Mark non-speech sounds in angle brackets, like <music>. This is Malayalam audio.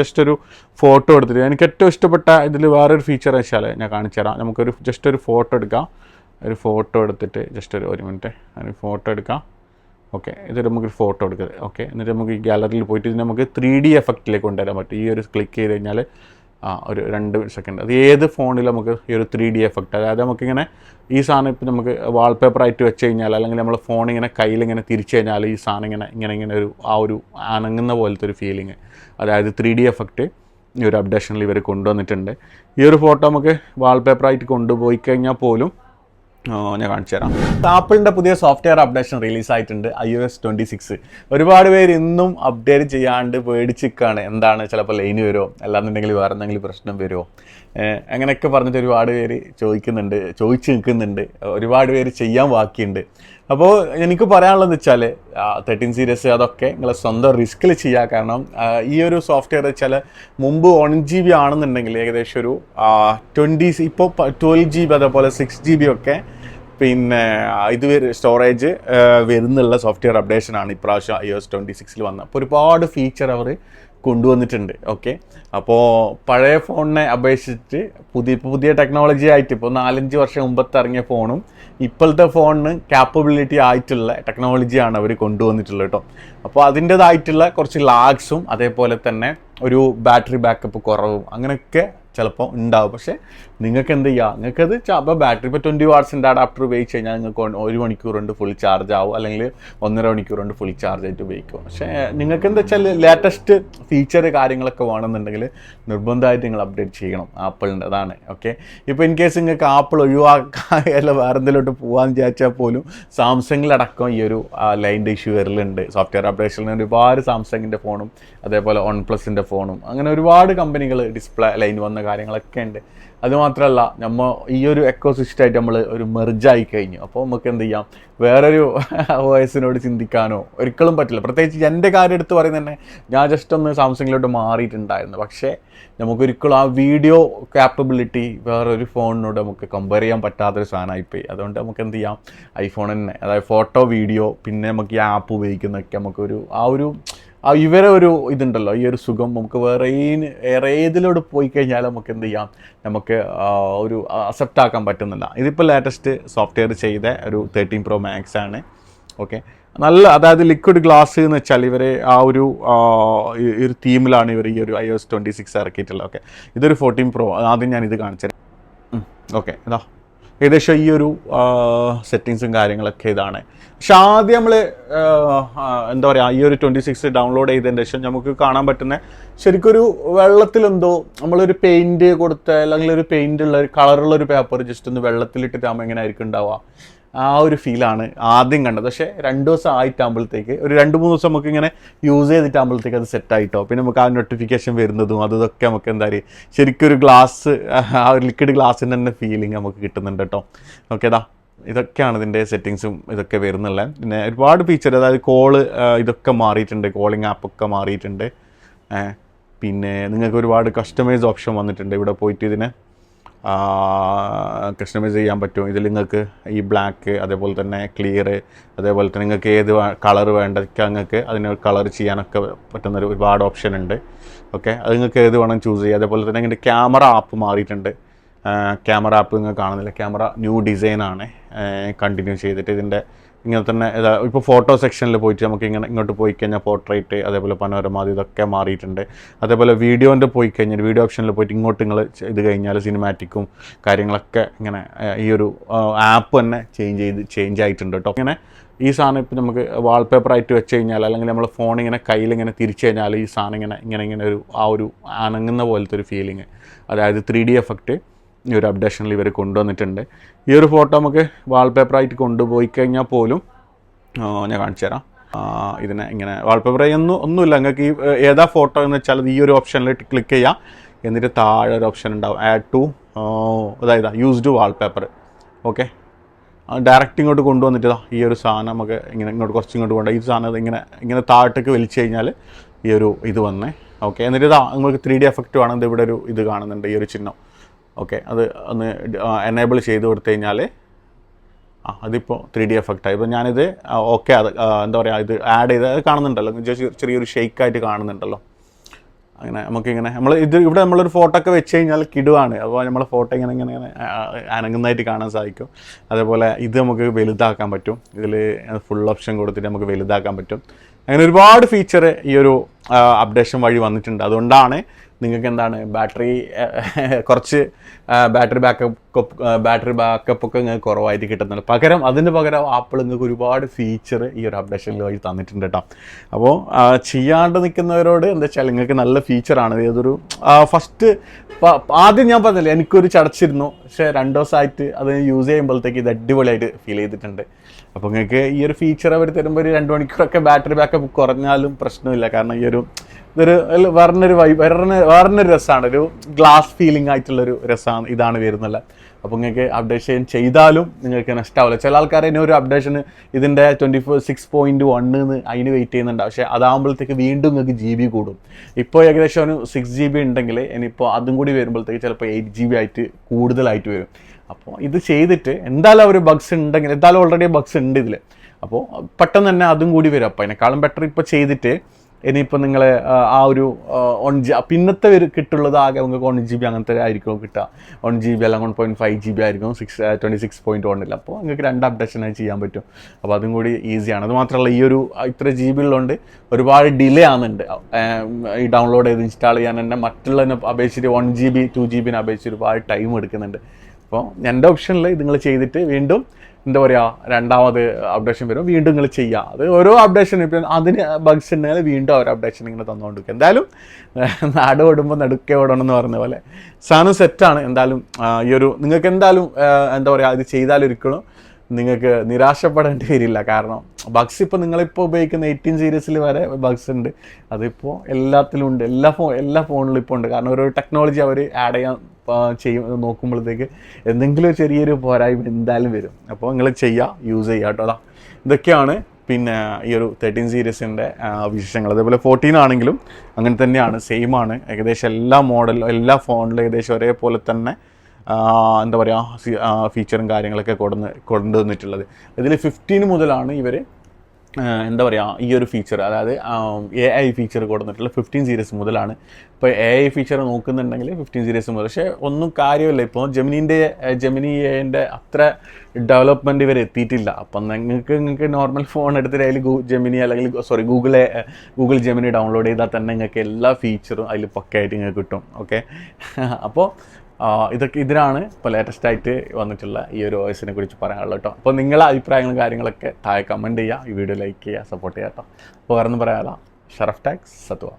ജസ്റ്റ് ഒരു ഫോട്ടോ എടുത്തിട്ട്. എനിക്ക് ഏറ്റവും ഇഷ്ടപ്പെട്ട ഇതിൽ വേറൊരു ഫീച്ചർ വെച്ചാൽ ഞാൻ കാണിച്ചു തരാം. നമുക്കൊരു ജസ്റ്റ് ഒരു ഫോട്ടോ എടുക്കാം. ഒരു ഫോട്ടോ എടുത്തിട്ട് ജസ്റ്റ് ഒരു ഒരു മിനിറ്റ് ഒരു ഫോട്ടോ എടുക്കാം. ഓക്കെ ഇത് നമുക്കൊരു ഫോട്ടോ എടുക്കുക ഓക്കെ എന്നിട്ട് നമുക്ക് ഈ ഗാലറിയിൽ പോയിട്ട് ഇത് നമുക്ക് ത്രീ ഡി എഫക്റ്റിലേക്ക് കൊണ്ടുവരാൻ പറ്റും. ഈ ഒരു ക്ലിക്ക് ചെയ്ത് കഴിഞ്ഞാൽ ആ ഒരു രണ്ട് സെക്കൻഡ് അത് ഏത് ഫോണിൽ നമുക്ക് ഈ ഒരു ത്രീ ഡി എഫക്റ്റ് അതായത് നമുക്കിങ്ങനെ ഈ സാധനം ഇപ്പം നമുക്ക് വാൾപേപ്പർ ആയിട്ട് വെച്ച് കഴിഞ്ഞാൽ അല്ലെങ്കിൽ നമ്മൾ ഫോൺ ഇങ്ങനെ കയ്യിൽ ഇങ്ങനെ തിരിച്ചു കഴിഞ്ഞാൽ ഈ സാധനം ഇങ്ങനെ ഇങ്ങനെ ഇങ്ങനെ ഒരു ആ ഒരു അനങ്ങുന്ന പോലത്തെ ഒരു ഫീലിംഗ് അതായത് ത്രീ ഡി എഫക്റ്റ് ഈ ഒരു അപ്ഡേഷനിൽ ഇവർ കൊണ്ടുവന്നിട്ടുണ്ട്. ഈ ഒരു ഫോട്ടോ നമുക്ക് വാൾപേപ്പറായിട്ട് കൊണ്ടുപോയി കഴിഞ്ഞാൽ പോലും ഞാൻ കാണിച്ചു തരാം. ആപ്പിളിന്റെ പുതിയ software updation റിലീസായിട്ടുണ്ട് I O S twenty six ഒരുപാട് പേര് ഇന്നും അപ്ഡേറ്റ് ചെയ്യാണ്ട് പേടിച്ചിരിക്കുകയാണ് എന്താണ് ചിലപ്പോൾ ലൈന് വരുമോ അല്ലാന്നുണ്ടെങ്കിൽ വേറെ എന്തെങ്കിലും പ്രശ്നം വരുമോ? അങ്ങനെയൊക്കെ പറഞ്ഞിട്ട് ഒരുപാട് പേര് ചോദിക്കുന്നുണ്ട് ചോദിച്ചു നിൽക്കുന്നുണ്ട് ഒരുപാട് പേര് ചെയ്യാൻ ബാക്കിയുണ്ട്. അപ്പോൾ എനിക്ക് പറയാനുള്ളത് വെച്ചാൽ തേർട്ടീൻ സീരീസ് അതൊക്കെ നിങ്ങളെ സ്വന്തം റിസ്കിൽ ചെയ്യുക കാരണം ഈ ഒരു സോഫ്റ്റ്വെയർ വെച്ചാൽ മുമ്പ് വൺ ജി ബി ആണെന്നുണ്ടെങ്കിൽ ഏകദേശം ഒരു ട്വന്റി ഇപ്പോൾ ട്വൽവ് ജി ബി അതേപോലെ സിക്സ് ജി ബി ഒക്കെ പിന്നെ ഇത് സ്റ്റോറേജ് വരുന്നുള്ള സോഫ്റ്റ്വെയർ അപ്ഡേഷനാണ് ഇപ്രാവശ്യം ഐ എസ് ട്വന്റി സിക്സിൽ വന്നത്. അപ്പോൾ ഒരുപാട് ഫീച്ചർ അവർ കൊണ്ടുവന്നിട്ടുണ്ട്. ഓക്കെ അപ്പോൾ പഴയ ഫോണിനെ അപേക്ഷിച്ചിട്ട് പുതിയ പുതിയ ടെക്നോളജി ആയിട്ട് ഇപ്പോൾ നാലഞ്ച് വർഷം മുമ്പത്തെ ഇറങ്ങിയ ഫോണും ഇപ്പോഴത്തെ ഫോണിന് ക്യാപ്പബിലിറ്റി ആയിട്ടുള്ള ടെക്നോളജിയാണ് അവർ കൊണ്ടുവന്നിട്ടുള്ളത് കേട്ടോ. അപ്പോൾ അതിന്റേതായിട്ടുള്ള കുറച്ച് ലാഗ്സും അതേപോലെ തന്നെ ഒരു ബാറ്ററി ബാക്കപ്പ് കുറവും അങ്ങനെയൊക്കെ ചിലപ്പോൾ ഉണ്ടാവും. പക്ഷേ നിങ്ങൾക്ക് എന്ത് നിങ്ങൾക്ക് അത് അപ്പോൾ ബാറ്ററി ഇപ്പോൾ ട്വന്റി വാട്ട്സിന്റെ അഡാപ്റ്റർ ഉപയോഗിച്ച് കഴിഞ്ഞാൽ നിങ്ങൾക്ക് ഒരു മണിക്കൂർ കൊണ്ട് ഫുൾ ചാർജ് ആവും. അല്ലെങ്കിൽ ഒന്നര മണിക്കൂർ കൊണ്ട് ഫുൾ ചാർജ് ആയിട്ട് ഉപയോഗിക്കും. പക്ഷേ നിങ്ങൾക്ക് എന്താ വെച്ചാൽ ലേറ്റസ്റ്റ് ഫീച്ചർ കാര്യങ്ങളൊക്കെ വേണമെന്നുണ്ടെങ്കിൽ നിർബന്ധമായിട്ട് നിങ്ങൾ അപ്ഡേറ്റ് ചെയ്യണം. ആപ്പിളിന്റെ അതാണ്. ഓക്കെ ഇപ്പോൾ ഇൻ കേസ് നിങ്ങൾക്ക് ആപ്പിൾ ഒഴിവാക്കാൻ <laughs> അല്ല വേറെ എന്തെങ്കിലോട്ട് പോകാൻ വിചാരിച്ചാൽ പോലും സാംസങ്ങിലടക്കം ഈ ഒരു ലൈന്റെ ഇഷ്യൂ വരലുണ്ട്. സോഫ്റ്റ്വെയർ അപ്ഡേഷനിൽ ഒരുപാട് സാംസങ്ങിന്റെ ഫോണും അതേപോലെ വൺ പ്ലസിന്റെ ഫോണും അങ്ങനെ ഒരുപാട് കമ്പനികൾ ഡിസ്പ്ലേ ലൈൻ വന്ന കാര്യങ്ങളൊക്കെ ഉണ്ട്. അതുമാത്രമല്ല നമ്മൾ ഈ ഒരു എക്കോ സിസ്റ്റമായിട്ട് നമ്മൾ ഒരു മെർജായി കഴിഞ്ഞു. അപ്പോൾ നമുക്ക് എന്ത് ചെയ്യാം? വേറൊരു <laughs> വോയിസിനോട് ചിന്തിക്കാനോ ഒരിക്കലും പറ്റില്ല. പ്രത്യേകിച്ച് എന്റെ കാര്യം എടുത്ത് പറയുന്നത് തന്നെ ഞാൻ ജസ്റ്റ് ഒന്ന് സാംസങ്ങിലോട്ട് മാറിയിട്ടുണ്ടായിരുന്നു. പക്ഷേ നമുക്കൊരിക്കലും ആ വീഡിയോ കാപ്പബിലിറ്റി വേറൊരു ഫോണിനോട് നമുക്ക് കമ്പയർ ചെയ്യാൻ പറ്റാത്തൊരു സാധനമായിപ്പോയി അതുകൊണ്ട് നമുക്ക് എന്ത് ചെയ്യാം? ഐഫോൺ തന്നെ അതായത് ഫോട്ടോ വീഡിയോ പിന്നെ നമുക്ക് ഈ ആപ്പ് ഉപയോഗിക്കുന്നതൊക്കെ നമുക്കൊരു ആ ഒരു ആ ഇവരെ ഒരു ഇതുണ്ടല്ലോ ഈ ഒരു സുഖം നമുക്ക് വേറെ വേറെ ഏതിലോട് പോയി കഴിഞ്ഞാൽ നമുക്ക് എന്ത് ചെയ്യാം? നമുക്ക് ഒരു അക്സെപ്റ്റ് ആക്കാൻ പറ്റുന്നില്ല. ഇതിപ്പോൾ ലേറ്റസ്റ്റ് സോഫ്റ്റ്വെയർ ചെയ്ത ഒരു തേർട്ടീൻ പ്രോ മാക്സ് ആണ്. ഓക്കെ നല്ല അതായത് ലിക്വിഡ് ഗ്ലാസ് എന്ന് വെച്ചാൽ ഇവർ ആ ഒരു ഒരു തീമിലാണ് ഇവർ ഈ ഒരു ഐ എസ് ട്വന്റി സിക്സ് ഇറക്കിയിട്ടുള്ളത്. ഓക്കെ ഇതൊരു ഫോർട്ടീൻ പ്രോ ആദ്യം ഞാൻ ഇത് കാണിച്ചത് ഓക്കെ ഇതാ. ഏകദേശം ഈ ഒരു സെറ്റിങ്സും കാര്യങ്ങളൊക്കെ ഇതാണ്. പക്ഷെ ആദ്യം നമ്മൾ എന്താ പറയുക ഈ ഒരു ട്വന്റി സിക്സ് ഡൗൺലോഡ് ചെയ്തതിന് ശേഷം നമുക്ക് കാണാൻ പറ്റുന്ന ശരിക്കൊരു വെള്ളത്തിലെന്തോ നമ്മളൊരു പെയിന്റ് കൊടുത്ത അല്ലെങ്കിൽ ഒരു പെയിന്റ് ഉള്ള ഒരു കളറുള്ള ഒരു പേപ്പർ ജസ്റ്റ് ഒന്ന് വെള്ളത്തിലിട്ടിട്ടാകുമ്പോൾ എങ്ങനെ ആയിരിക്കും ഉണ്ടാവുക. ആ ഒരു ഫീലാണ് ആദ്യം കണ്ടത്. പക്ഷേ രണ്ട് ദിവസം ആയിട്ടാകുമ്പോഴത്തേക്ക് ഒരു രണ്ട് മൂന്ന് ദിവസം നമുക്ക് ഇങ്ങനെ യൂസ് ചെയ്തിട്ടാകുമ്പോഴത്തേക്ക് അത് സെറ്റ് ആയിട്ടോ പിന്നെ നമുക്ക് ആ നോട്ടിഫിക്കേഷൻ വരുന്നതും അതൊക്കെ നമുക്ക് എന്താ പറയുക ശരിക്കും ഒരു ഗ്ലാസ് ആ ഒരു ലിക്വിഡ് ഗ്ലാസ്സിന്റെ തന്നെ ഫീലിംഗ് നമുക്ക് കിട്ടുന്നുണ്ട് കേട്ടോ ഓക്കെ ദാ ഇതൊക്കെയാണ് ഇതിന്റെ സെറ്റിങ്സും ഇതൊക്കെ വരുന്നുള്ളത് പിന്നെ ഒരുപാട് ഫീച്ചർ അതായത് കോൾ ഇതൊക്കെ മാറിയിട്ടുണ്ട്. കോളിംഗ് ആപ്പൊക്കെ മാറിയിട്ടുണ്ട്. പിന്നെ നിങ്ങൾക്ക് ഒരുപാട് കസ്റ്റമൈസ് ഓപ്ഷൻ വന്നിട്ടുണ്ട് ഇവിടെ പോയിട്ട് ഇതിനെ. കസ്റ്റമൈസ് ചെയ്യാൻ പറ്റും. ഇതിൽ നിങ്ങൾക്ക് ഈ ബ്ലാക്ക് അതേപോലെ തന്നെ ക്ലിയർ അതേപോലെ തന്നെ നിങ്ങൾക്ക് ഏത് കളർ വേണ്ടതൊക്കെ നിങ്ങൾക്ക് അതിന് കളർ ചെയ്യാനൊക്കെ പറ്റുന്ന ഒരു ഒരുപാട് ഓപ്ഷൻ ഉണ്ട്. ഓക്കെ അത് നിങ്ങൾക്ക് ഏത് വേണം ചൂസ് ചെയ്യുക അതേപോലെ തന്നെ ഇതിന്റെ ക്യാമറ ആപ്പ് മാറിയിട്ടുണ്ട്. ക്യാമറ ആപ്പ് നിങ്ങൾ കാണുന്നില്ല. ക്യാമറ ന്യൂ ഡിസൈനാണ് കണ്ടിന്യൂ ചെയ്തിട്ട് ഇതിന്റെ ഇങ്ങനെ തന്നെ ഏതാ ഇപ്പോൾ ഫോട്ടോ സെക്ഷനിൽ പോയിട്ട് നമുക്ക് ഇങ്ങനെ ഇങ്ങോട്ട് പോയി കഴിഞ്ഞാൽ പോർട്രേറ്റ് അതേപോലെ പനോരമ ഇതൊക്കെ മാറിയിട്ടുണ്ട്. അതേപോലെ വീഡിയോന്റെ പോയി കഴിഞ്ഞാൽ വീഡിയോ ഓപ്ഷനിൽ പോയിട്ട് ഇങ്ങോട്ട് നിങ്ങൾ ഇത് കഴിഞ്ഞാൽ സിനിമാറ്റിക്കും കാര്യങ്ങളൊക്കെ ഇങ്ങനെ ഈ ഒരു ആപ്പ് തന്നെ ചേഞ്ച് ചെയ്ത് ചേഞ്ച് ആയിട്ടുണ്ട് കേട്ടോ ഇങ്ങനെ ഈ സാധനം ഇപ്പം നമുക്ക് വാൾപേപ്പർ ആയിട്ട് വെച്ച് കഴിഞ്ഞാൽ അല്ലെങ്കിൽ നമ്മൾ ഫോൺ ഇങ്ങനെ കയ്യിൽ ഇങ്ങനെ തിരിച്ചു കഴിഞ്ഞാൽ ഈ സാധനം ഇങ്ങനെ ഇങ്ങനെ ഇങ്ങനെ ഒരു ആ ഒരു അനങ്ങുന്ന പോലത്തെ ഒരു ഫീലിംഗ് അതായത് ത്രീ ഡി എഫക്റ്റ് ഈ ഒരു അപ്ഡേഷനിൽ ഇവർ കൊണ്ടുവന്നിട്ടുണ്ട്. ഈ ഒരു ഫോട്ടോ നമുക്ക് വാൾപേപ്പറായിട്ട് കൊണ്ടുപോയി കഴിഞ്ഞാൽ പോലും ഞാൻ കാണിച്ചു തരാം. ഇതിനെ ഇങ്ങനെ വാൾപേപ്പർ ഒന്നും ഒന്നുമില്ല. നിങ്ങൾക്ക് ഈ ഏതാ ഫോട്ടോ എന്ന് വെച്ചാൽ ഈ ഒരു ഓപ്ഷനിൽ ക്ലിക്ക് ചെയ്യാം. എന്നിട്ട് താഴെ ഒരു ഓപ്ഷൻ ഉണ്ടാവും. ആഡ് ടു അതായത് യൂസ്ഡ് വാൾപേപ്പർ ഓക്കെ ഡയറക്റ്റ് ഇങ്ങോട്ട് കൊണ്ടുവന്നിട്ട് ഈ ഒരു സാധനം നമുക്ക് ഇങ്ങനെ ഇങ്ങോട്ട് കുറച്ച് ഇങ്ങോട്ട് കൊണ്ടുപോയി ഈ സാധനം ഇങ്ങനെ ഇങ്ങനെ താഴത്തേക്ക് വലിച്ചു കഴിഞ്ഞാൽ ഈ ഒരു ഇത് വന്നേ. ഓക്കെ എന്നിട്ട് ഇതാ നിങ്ങൾക്ക് ത്രീ ഡി എഫക്റ്റ് വേണം. ഇവിടെ ഒരു ഇത് കാണുന്നുണ്ട്. ഈ ഒരു ചിഹ്നം. ഓക്കെ അത് ഒന്ന് എനേബിൾ ചെയ്ത് കൊടുത്തു കഴിഞ്ഞാൽ ആ അതിപ്പോൾ ത്രീ ഡി എഫക്റ്റായി ഇപ്പോൾ ഞാനിത് ഓക്കെ അത് എന്താ പറയുക ഇത് ആഡ് ചെയ്ത് അത് കാണുന്നുണ്ടല്ലോ ചെറിയ- ചെറിയൊരു ഷെയ്ക്കായിട്ട് കാണുന്നുണ്ടല്ലോ. അങ്ങനെ നമുക്കിങ്ങനെ നമ്മൾ ഇത് ഇവിടെ നമ്മളൊരു ഫോട്ടോ ഒക്കെ വെച്ച് കഴിഞ്ഞാൽ കിടുവാണ്. അപ്പോൾ നമ്മൾ ഫോട്ടോ ഇങ്ങനെ ഇങ്ങനെ ഇങ്ങനെ അനങ്ങുന്നതായിട്ട് കാണാൻ സാധിക്കും. അതേപോലെ ഇത് നമുക്ക് വലുതാക്കാൻ പറ്റും. ഇതിൽ ഫുൾ ഓപ്ഷൻ കൊടുത്തിട്ട് നമുക്ക് വലുതാക്കാൻ പറ്റും. അങ്ങനെ ഒരുപാട് ഫീച്ചർ ഈ ഒരു അപ്ഡേഷൻ വഴി വന്നിട്ടുണ്ട്. അതുകൊണ്ടാണ് നിങ്ങൾക്ക് എന്താണ് ബാറ്ററി കുറച്ച് ബാറ്ററി ബാക്കപ്പ് ബാറ്ററി ബാക്കപ്പ് ഒക്കെ നിങ്ങൾക്ക് കുറവായിട്ട് കിട്ടുന്നുണ്ട്. പകരം അതിന് പകരം ആപ്പിൾ നിങ്ങൾക്ക് ഒരുപാട് ഫീച്ചർ ഈ ഒരു അപ്ഡേഷനിൽ വഴി തന്നിട്ടുണ്ട് കേട്ടോ അപ്പോൾ ചെയ്യാണ്ട് നിൽക്കുന്നവരോട് എന്താ വെച്ചാൽ നിങ്ങൾക്ക് നല്ല ഫീച്ചറാണ് ഏതൊരു ഫസ്റ്റ് ആദ്യം ഞാൻ പറഞ്ഞില്ല എനിക്കൊരു ചടച്ചിരുന്നു. പക്ഷേ രണ്ട് ദിവസമായിട്ട് അത് യൂസ് ചെയ്യുമ്പോഴത്തേക്ക് ഇത് അടിപൊളിയായിട്ട് ഫീൽ ചെയ്തിട്ടുണ്ട്. അപ്പോൾ നിങ്ങൾക്ക് ഈ ഒരു ഫീച്ചർ അവർ തരുമ്പോൾ ഒരു രണ്ട് മണിക്കൂറൊക്കെ ബാറ്ററി ബാക്കപ്പ് കുറഞ്ഞാലും പ്രശ്നമില്ല. കാരണം ഈ ഒരു ഇതൊരു അല്ല, വേറൊരു വൈബ് വേറൊരു വേറൊരു രസമാണ് ഒരു ഗ്ലാസ് ഫീലിംഗ് ആയിട്ടുള്ളൊരു രസമാണ് ഇതാണ് വരുന്നത്. അപ്പോൾ നിങ്ങൾക്ക് അപ്ഡേഷൻ ചെയ്താലും നിങ്ങൾക്ക് നഷ്ടാവില്ല. ചില ആൾക്കാർ ഇനി ഒരു അപ്ഡേഷന് ഇതിന്റെ ട്വന്റി ഫോർ സിക്സ് പോയിന്റ് വണ്ണിന്ന് അതിന് വെയിറ്റ് ചെയ്യുന്നുണ്ട്. പക്ഷേ അതാകുമ്പോഴത്തേക്ക് വീണ്ടും നിങ്ങൾക്ക് ജി ബി കൂടും. ഇപ്പോൾ ഏകദേശം ഒരു സിക്സ് ജി ബി ഉണ്ടെങ്കിൽ ഇനിയിപ്പോൾ അതും കൂടി വരുമ്പോഴത്തേക്ക് ചിലപ്പോൾ എയ്റ്റ് ജി ബി ആയിട്ട് കൂടുതലായിട്ട് വരും. അപ്പോൾ ഇത് ചെയ്തിട്ട് എന്തായാലും ഒരു ബഗ്സ് ഉണ്ടെങ്കിൽ എന്തായാലും ഓൾറെഡി ബഗ്സ് ഉണ്ട് ഇതിൽ അപ്പോൾ പെട്ടെന്ന് തന്നെ അതും കൂടി വരും. അപ്പോൾ അതിനേക്കാളും ബെറ്റർ ഇപ്പോൾ ചെയ്തിട്ട് ഇനിയിപ്പോൾ നിങ്ങൾ ആ ഒരു വൺ ജി പിന്നത്തെ ഒരു കിട്ടുള്ളത് ആകെ നിങ്ങൾക്ക് വൺ ജി ബി അങ്ങനത്തെ ആയിരിക്കും കിട്ടുക. വൺ ജി ബി അല്ലെങ്കിൽ one point five G B ആയിരിക്കും. സിക്സ് ട്വന്റി സിക്സ് പോയിന്റ് വണ്ണിൽ അപ്പോൾ നിങ്ങൾക്ക് രണ്ട് അപ്ഡേഷനായി ചെയ്യാൻ പറ്റും. അപ്പോൾ അതും കൂടി ഈസിയാണ് അത് മാത്രമല്ല ഈ ഒരു ഇത്ര ജി ബി ഉള്ളതുകൊണ്ട് ഒരുപാട് ഡിലേ ആകുന്നുണ്ട് ഈ ഡൗൺലോഡ് ചെയ്ത് ഇൻസ്റ്റാൾ ചെയ്യാൻ തന്നെ മറ്റുള്ളതിനെ അപേക്ഷിച്ച് one G B two G ബിനെ അപേക്ഷിച്ച് ഒരുപാട് ടൈം എടുക്കുന്നുണ്ട്. അപ്പോൾ എന്റെ ഓപ്ഷനിൽ ഇത് നിങ്ങൾ ചെയ്തിട്ട് വീണ്ടും എന്താ പറയുക രണ്ടാമത് അപ്ഡേഷൻ വരും. വീണ്ടും നിങ്ങൾ ചെയ്യുക അത് ഓരോ അപ്ഡേഷൻ ഇപ്പം അതിന് ബഗ്സ് ഉണ്ടെങ്കിൽ വീണ്ടും ഓരോ അപ്ഡേഷൻ ഇങ്ങനെ തന്നുകൊണ്ടിരിക്കും എന്തായാലും നാട് ഓടുമ്പോൾ നടുക്കെ ഓടണം എന്ന് പറഞ്ഞ പോലെ സാധനം സെറ്റാണ് എന്തായാലും ഈ ഒരു നിങ്ങൾക്ക് എന്തായാലും എന്താ പറയുക ഇത് ചെയ്താലൊരിക്കലും നിങ്ങൾക്ക് നിരാശപ്പെടേണ്ടി വരില്ല. കാരണം ബഗ്സ് ഇപ്പോൾ നിങ്ങളിപ്പോൾ ഉപയോഗിക്കുന്ന എയ്റ്റീൻ സീരീസിൽ വരെ ബഗ്സ് ഉണ്ട് അതിപ്പോൾ എല്ലാത്തിലും ഉണ്ട്. എല്ലാ ഫോ എല്ലാ ഫോണിലും ഇപ്പോൾ ഉണ്ട്. കാരണം ഓരോ ടെക്നോളജി അവർ ആഡ് ചെയ്യാൻ ചെയ്യും നോക്കുമ്പോഴത്തേക്ക് എന്തെങ്കിലും ചെറിയൊരു പോരായ്മ എന്തായാലും വരും. അപ്പോൾ നിങ്ങൾ ചെയ്യുക യൂസ് ചെയ്യുക കേട്ടോ അതാ. ഇതൊക്കെയാണ് പിന്നെ ഈ ഒരു തേർട്ടീൻ സീരീസിന്റെ വിശേഷങ്ങൾ. അതേപോലെ ഫോർട്ടീൻ ആണെങ്കിലും അങ്ങനെ തന്നെയാണ് സെയിം ആണ്. ഏകദേശം എല്ലാ മോഡലും എല്ലാ ഫോണിലും ഏകദേശം ഒരേപോലെ തന്നെ എന്താ പറയുക ഫീച്ചറും കാര്യങ്ങളൊക്കെ കൊണ്ടുവന്ന് കൊണ്ടുവന്നിട്ടുള്ളത്. ഇതിൽ ഫിഫ്റ്റീൻ മുതലാണ് ഇവർ എന്താ പറയുക ഈ ഒരു ഫീച്ചർ അതായത് എ ഐ ഫീച്ചർ കൊടുത്തിട്ടുള്ള ഫിഫ്റ്റീൻ സീരീസ് മുതലാണ്. ഇപ്പോൾ എ ഐ ഫീച്ചർ നോക്കുന്നുണ്ടെങ്കിൽ ഫിഫ്റ്റീൻ സീരീസ് മുതൽ. പക്ഷേ ഒന്നും കാര്യമില്ല. ഇപ്പോൾ ജെമിനിന്റെ ജെമിനി എന്റെ അത്ര ഡെവലപ്മെന്റ് ഇവർ എത്തിയിട്ടില്ല. അപ്പം നിങ്ങൾക്ക് നിങ്ങൾക്ക് നോർമൽ ഫോൺ എടുത്തിട്ട് അതിൽ ജെമിനി അല്ലെങ്കിൽ സോറി ഗൂഗിളെ ഗൂഗിൾ ജെമിനി ഡൗൺലോഡ് ചെയ്താൽ തന്നെ നിങ്ങൾക്ക് എല്ലാ ഫീച്ചറും അതിൽ പക്കയായിട്ട് നിങ്ങൾക്ക് കിട്ടും. ഓക്കെ <laughs> അപ്പോൾ ഇതൊക്കെ ഇതിനാണ് ഇപ്പോൾ ലേറ്റസ്റ്റ് ആയിട്ട് വന്നിട്ടുള്ള ഈ ഒരു വോയിസിനെ കുറിച്ച് പറയാനുള്ളത് കേട്ടോ. അപ്പോൾ നിങ്ങളെ അഭിപ്രായങ്ങളും കാര്യങ്ങളൊക്കെ താഴെ കമന്റ് ചെയ്യുക ഈ വീഡിയോ ലൈക്ക് ചെയ്യുക സപ്പോർട്ട് ചെയ്യുക കേട്ടോ. അപ്പോൾ വേറെ ഒന്നും പറയാമല്ല ഷറഫ് ടാക്സ് സത്വ